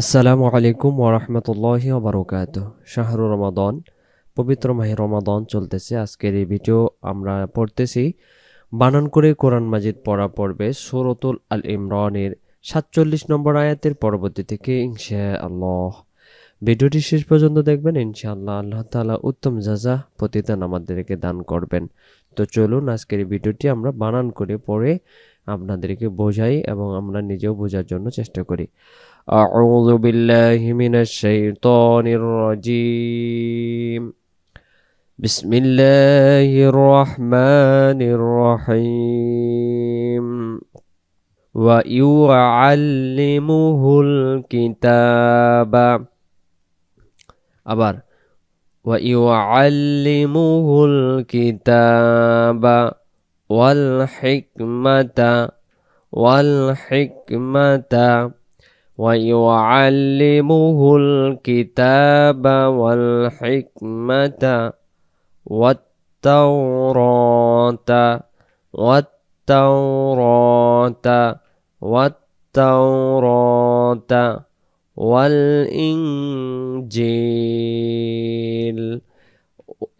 আসসালামু আলাইকুম ওরহমতুল্লাহ বারকাত শাহরু রমাদন, পবিত্র মাহে রমাদন চলতেছে। আজকের এই ভিডিও আমরা পড়তেছি বানান করে কোরআন মাজিদ পড়া পড়বে সুরতুল আল ইমরানের সাতচল্লিশ নম্বর আয়াতের পরবর্তী থেকে ইনশা আল্লাহ ভিডিওটি শেষ পর্যন্ত দেখবেন, ইনশাআল্লাহ আল্লাহ তাআলা উত্তম জাজা প্রতিদান আমাদেরকে দান করবেন। তো চলুন, আজকের এই ভিডিওটি আমরা বানান করে পড়ে আপনাদেরকে বোঝাই এবং আমরা নিজেও বোঝার জন্য চেষ্টা করি। أعوذ بالله من الشيطان الرجيم. بسم الله الرحمن الرحيم. ويعلمه الكتاب. أبر ويعلمه الكتاب. والحكمة. والحكمة. ويعلمه الكتاب والحكمة والتوراة والتوراة والتوراة والإنجيل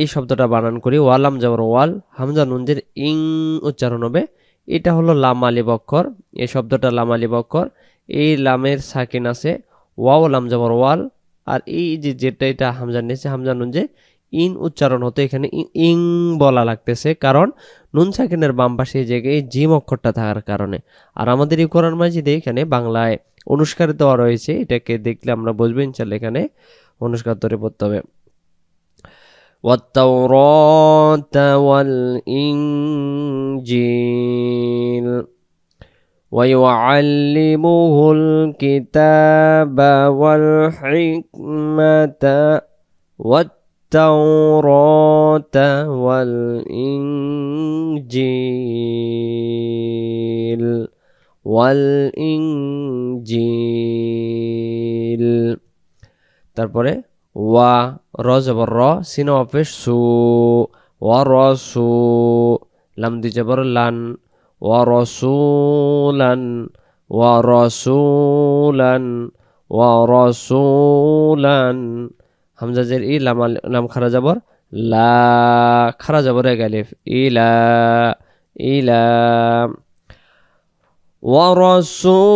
এই শব্দটা বানান করি ওয়ালাম যাবার ওয়াল হামজা নুনজের ইং উচ্চারণ হবে এটা হলো লাম আলিব অক্ষর এই শব্দটা লাম আলিব অক্ষর এই লামের সাকিন আছে ওয়াও লাম যাবার ওয়াল আর এই যে যেটা এটা হামজা নিয়েছে হামজা নুন যে ইন উচ্চারণ হতো এখানে ইং বলা লাগতেছে কারণ নুন সাকিনের বাম পাশে এই জায়গায় জিম অক্ষরটা থাকার কারণে আর আমাদের এই কোরআন মাজিদে এখানে বাংলায় অনুষ্কার দেওয়া রয়েছে এটাকে দেখলে আমরা বুঝবো ইনশাল্লাহ এখানে অনুষ্কার ধরে পড়তে হবে والتوراة والإنجيل ويعلمه الكتاب والحكمة والتوراة والإنجيل والإنجيل তারপরে ওয়া র জবর র সিন অফে সু ওয়া র সু লাম দি জবর লান ওয়া রসুলান ওয়া রসুলান ওয়া রসুলান হামজাজের ই লাম লাম খারা জবর লা খারা জবর এক আলিফ ইলা ইলা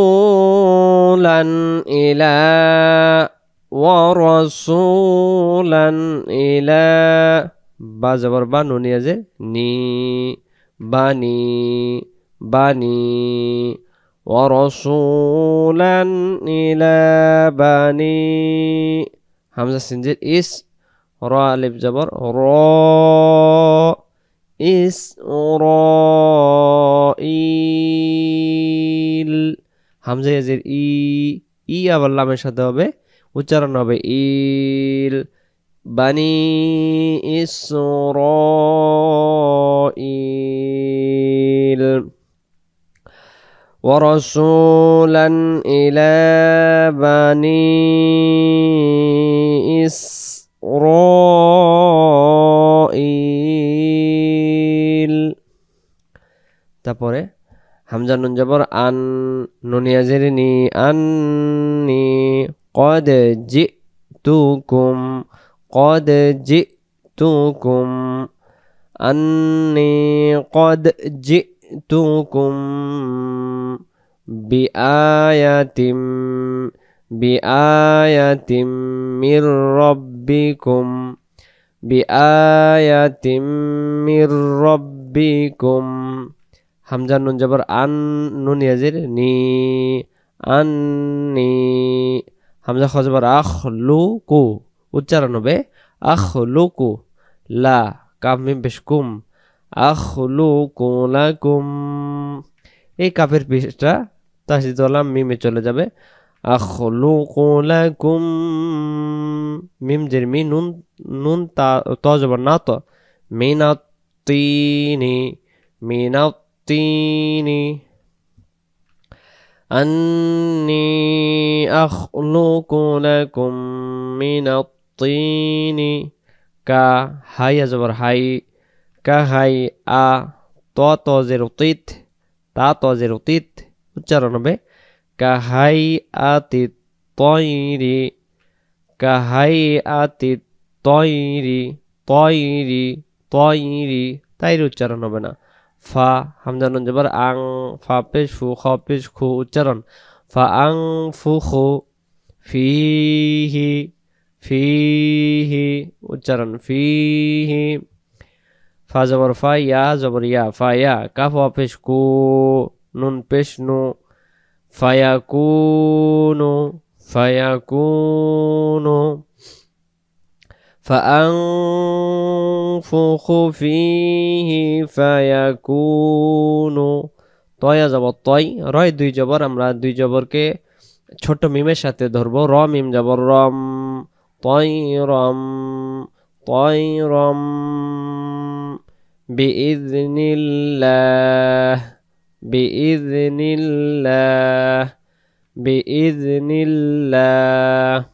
ورسولا إلى ورسولا إلى বা জবর বা নুনিয়া যে নি বানি বানি ورسولا إلى بني হামজা সিনজির ইস র আলিফ জবর র ইস র ইল হামজা ইয়াজির ই ই আবার লামের সাথে হবে উচ্চারণ হবে ইল বানি ইসরাইল ورسولا إلى بني إسرائيل তারপরে হামজা নুন জবর আন নুনিয়াজের নি আন্নি قد جئتكم قد جئتكم أني قد جئتكم بآية بآية من ربكم بآية من ربكم হামজা নুন জবর আন নুন ইয়াজির নি আন্নি হামজা খজবর আখ লু কু উচ্চারণ হবে আখ লু কু লা কাফ মিম পেশ কুম আখলুকুলাকুম এই কাফের পিসটা তাসিদলাম মিমে চলে যাবে। আখলুকুলাকুম মিম জের মি, নুন নুন তা, ত জবর না, তো। মিনাত্তিনি মিনাত্তিনি। আন্নি আখলুকুলাকুম মিনাত্তিনি। কা হাই জবর হাই কা হাই আ, ত ত জের তিত, তা, ত জের তিত উচ্চারণ হবে কাহাই আতি তৈরি কাহাই আতি তৈরি তৈরি তৈরি তাইর উচ্চারণ হবে না। ফা, হামজা নুন জবর আং, ফা পেশ ফু, খ পেশ খু, উচ্চারণ। ফা আং, ফু, খু ফিহি ফিহি উচ্চারণ। ফিহি ফা জবর ফা ইয়া জবর ইয়া ফা ইয়া কাফ পেশ কু নুন পেশ নু ফায়াকুনু ফায়াকুনু فأنفخ فيه فيكون তয়া যাব তয় রয় দুই জবর আমরা দুই জবরকে ছোট মিমের সাথে ধরবো র মিম জবর রম তয় রম তয় রম بإذن الله بإذن الله بإذن الله.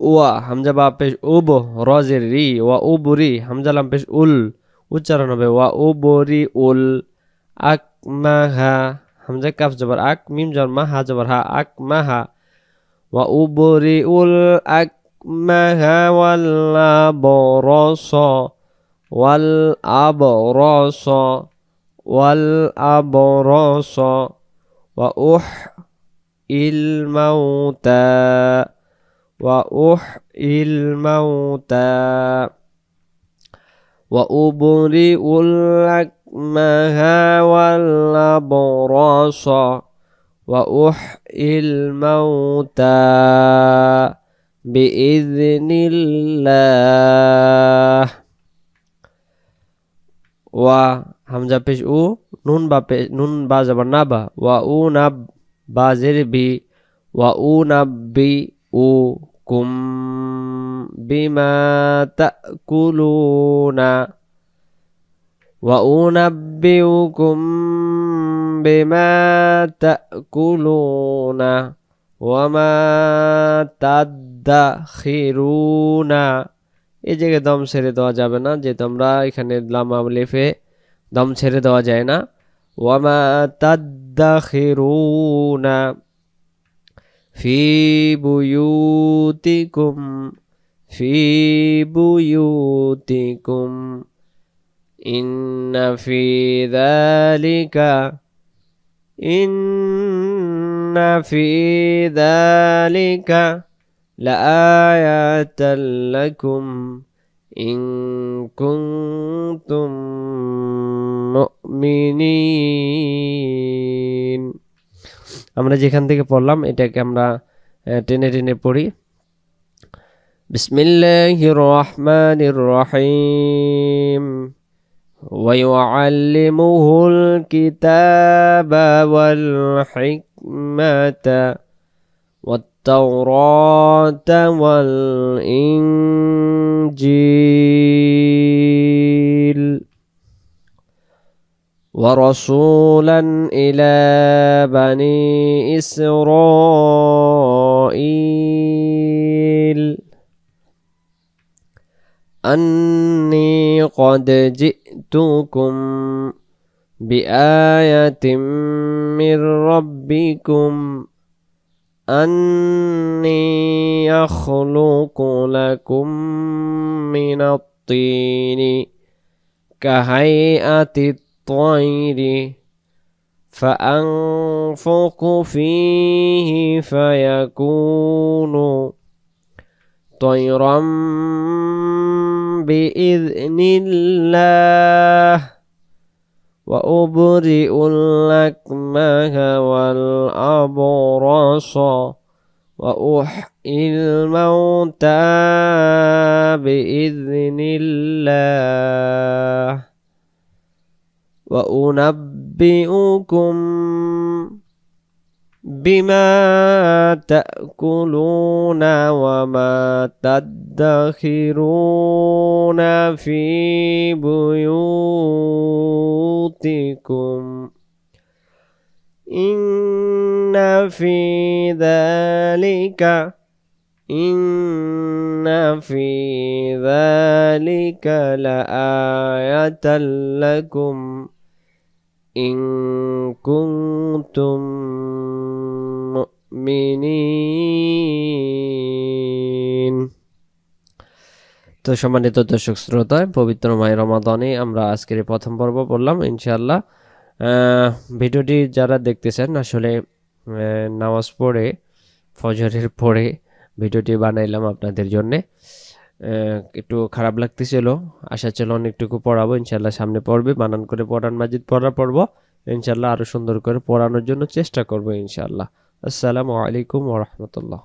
و همجا با پیش اوب روزی ری و اوبری همجا لام پیش أول. اوچارن هبه و اوبری أول. اک مها همجا کف جبر. أك ميم جبر مها جبر ها. اک مها و اوبری أول. اک مها والا برسو والأبرص والأبرص وأحيي الموتى وأحيي الموتى وأبرئ الأكمه والأبرص وأحيي الموتى بإذن الله. ওয়া হামজা পেশ উ নুন বা পে নুন বা যাবার না বা ওয়া উ নাব বা জের বি ওয়া উ নাব বি উ কুম বিমা তাকুলুনা ওয়া উনাব্বিউকুম বিমা তাকুলুনা ওয়া মা তাদাখিরুনা এই জায়গায় দম ছেড়ে দেওয়া যাবে না, যে তোমরা এখানে লামা লেফে দম ছেড়ে দেওয়া যায় না। ওয়ামা তাদ্দাখিরুনা ফি বুয়ুতিকুম ফি বুয়ুতিকুম, ইন্না ফি যালিকা ইন্না ফি যালিকা لآيات لكم إن كنتم مؤمنين আমরা যেখান থেকে পড়লাম এটাকে আমরা টেনে টেনে পড়ি বিসমিল্লাহির রহমানির রহিম ويعلمه الكتاب والحكمة والتوراة والإنجيل. ورسولا إلى بني إسرائيل. أني قد جئتكم بآية من ربكم. أني أخلق لكم من الطين كهيئة الطير فأنفق فيه فيكون طيرا بإذن الله. وأبرئ الأكمه والأبرص وأحيي الموتى بإذن الله. وأنبئكم بما تأكلون وما تدخرون في بيوتكم إن في ذلك إن في ذلك لآية لكم إن كنتم মুমিনিন তো সম্মানিত দর্শক শ্রোতা পবিত্র মাই রমাদানে আমরা আজকের এই প্রথম পর্ব বললাম ইনশাআল্লাহ আহ, ভিডিওটি যারা দেখতেছেন আসলে আহ, নামাজ পড়ে ফজরের পরে ভিডিওটি বানাইলাম আপনাদের জন্যে আহ, একটু খারাপ লাগতেছিল। আশা ছিল অনেকটুকু পড়াবো, ইনশাল্লাহ সামনে পড়বে। বানান করে পড়ান, মাজিদ পড়া পড়ব। ইনশাল্লাহ আরও সুন্দর করে পড়ানোর জন্য চেষ্টা করব, ইনশাল্লাহ। আসসালামু আলাইকুম ওরহমতুল্লাহ